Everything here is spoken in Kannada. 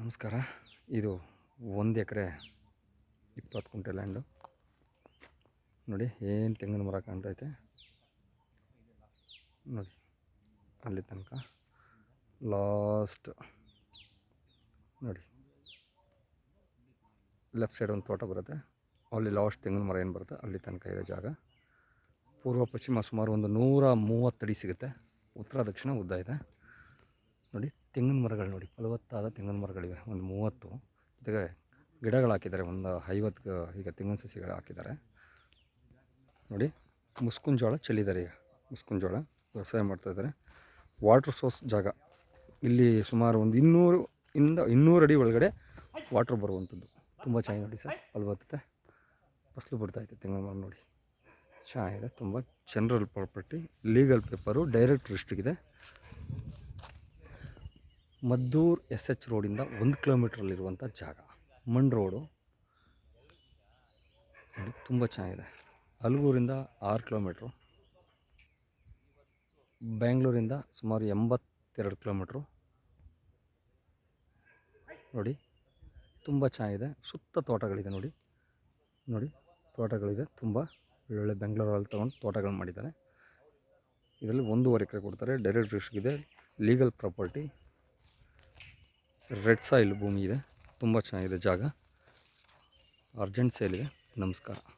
ನಮಸ್ಕಾರ. ಇದು ಒಂದು ಎಕರೆ ಇಪ್ಪತ್ತು ಕುಂಟೆ ಲ್ಯಾಂಡು ನೋಡಿ, ಏನು ತೆಂಗಿನ ಮರ ಕಾಣ್ತೈತೆ ನೋಡಿ, ಅಲ್ಲಿ ತನಕ ಲಾಸ್ಟ್ ನೋಡಿ ಲೆಫ್ಟ್ ಸೈಡ್ ಒಂದು ತೋಟ ಬರುತ್ತೆ. ಅಲ್ಲಿ ಲಾಸ್ಟ್ ತೆಂಗಿನ ಮರ ಏನು ಬರುತ್ತೆ, ಅಲ್ಲಿ ತನಕ ಇದೆ ಜಾಗ. ಪೂರ್ವ ಪಶ್ಚಿಮ ಸುಮಾರು ಒಂದು ನೂರ ಮೂವತ್ತಡಿ ಸಿಗುತ್ತೆ. ಉತ್ತರ, ದಕ್ಷಿಣ ಉದ್ದ ಇದೆ. ನೋಡಿ ತೆಂಗಿನ ಮರಗಳು ನೋಡಿ, ಫಲವತ್ತಾದ ತೆಂಗಿನ ಮರಗಳಿವೆ, ಒಂದು ಮೂವತ್ತು. ಜೊತೆಗೆ ಗಿಡಗಳು ಹಾಕಿದ್ದಾರೆ, ಒಂದು ಐವತ್ತು ಈಗ ತೆಂಗಿನ ಸಸಿಗಳು ಹಾಕಿದ್ದಾರೆ. ನೋಡಿ, ಮುಸ್ಕಿನ ಜೋಳ ಚೆಲ್ಲಿದ್ದಾರೆ ಈಗ. ಮುಸ್ಕಿನ ಜೋಳ ವ್ಯವಸಾಯ ಮಾಡ್ತಾಯಿದ್ದಾರೆ ವಾಟ್ರ್ ಸೋರ್ಸ್ ಜಾಗ. ಇಲ್ಲಿ ಸುಮಾರು ಒಂದು ಇನ್ನೂರು, ಇಂದ ಇನ್ನೂರು ಅಡಿ ಒಳಗಡೆ ವಾಟ್ರ್ ಬರುವಂಥದ್ದು. ತುಂಬ ಚೆನ್ನಾಗಿ ನೋಡಿ ಸರ್, ಫಲವತ್ತತೆ. ಫಸಲು ಬಿಡ್ತಾಯಿತ್ತು ತೆಂಗಿನ ಮರ ನೋಡಿ. ಚೆನ್ನಾಗಿದೆ, ತುಂಬ general property legal paper direct ರಿಸ್ಟ್ರಿಗಿದೆ Maddur S H ರೋಡಿಂದ ಒಂದು ಕಿಲೋಮೀಟ್ರಲ್ಲಿರುವಂಥ ಜಾಗ. ಮಣ್ ರೋಡು. ನೋಡಿ, ತುಂಬ ಚೆನ್ನಾಗಿದೆ. ಅಲ್ಗೂರಿಂದ ಆರು ಕಿಲೋಮೀಟ್ರು. ಬೆಂಗಳೂರಿಂದ ಸುಮಾರು ಎಂಬತ್ತೆರಡು ಕಿಲೋಮೀಟ್ರು. ನೋಡಿ, ತುಂಬ ಚೆನ್ನಾಗಿದೆ. ಸುತ್ತ ತೋಟಗಳಿದೆ ನೋಡಿ. ನೋಡಿ, ತೋಟಗಳಿದೆ. ತುಂಬ ಒಳ್ಳೊಳ್ಳೆ ಬೆಂಗಳೂರಲ್ಲಿ ತೊಗೊಂಡು ತೋಟಗಳು ಮಾಡಿದ್ದಾರೆ. ಇದರಲ್ಲಿ ಒಂದೂವರೆ ಎಕರೆ ಕೊಡ್ತಾರೆ. Direct risk legal property. Red soil ಭೂಮಿ ಇದೆ. ತುಂಬ ಚೆನ್ನಾಗಿದೆ ಜಾಗ. ಅರ್ಜೆಂಟ್ ಸೇಲ್ ಇದೆ ನಮಸ್ಕಾರ.